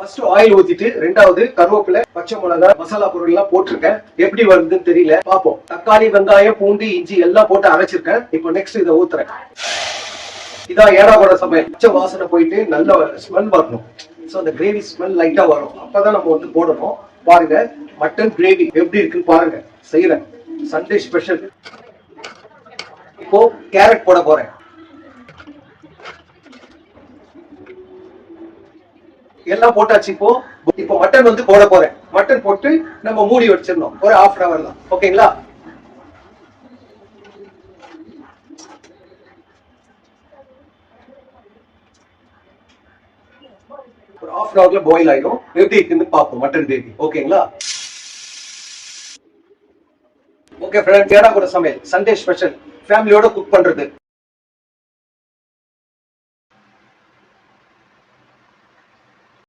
First oil ஊத்திட்டு ரெண்டாவது கருவேப்பிலை பச்சை மிளகா மசாலா பொருள் எல்லாம் போட்டிருக்கேன். எப்படி வருதுன்னு தெரியல. பாப்போம் தக்காளி வெங்காயம் பூண்டு இஞ்சி எல்லாம் போட்டு அரைச்சிருக்கேன். இப்போ நெக்ஸ்ட் இதை ஊத்துறேன். இதான் ஏடாவோட சமையல். பச்சை வாசனை போயிட்டு நல்ல ஸ்மெல் வரணும். ஸோ அந்த கிரேவி ஸ்மெல் லைட்டா வரும். அப்பதான் நம்ம வந்து போடணும். பாருங்க மட்டன் கிரேவி எப்படி இருக்குன்னு பாருங்க. செய்யறேன் சண்டே ஸ்பெஷல் இப்போ கேரட் போட போறேன். எல்லாம் போட்டாச்சு இப்போ. இப்போ மட்டன் வந்து போட போறேன். மட்டன் போட்டு நம்ம மூடி வச்சிடணும். ஒரு ஹாஃப் அன் அவர் தான். ஓகேங்களா ஒரு ஹாஃப் அன் ஹவர்ல பாயில் ஆயிடும் எப்படி இருக்குன்னு பார்ப்போம் மட்டன் கிரேவி ஓகேங்களா ஓகே ஃப்ரெண்ட் ஏடா கூட சமையல். சண்டே ஸ்பெஷல் ஃபேமிலியோட குக் பண்றது.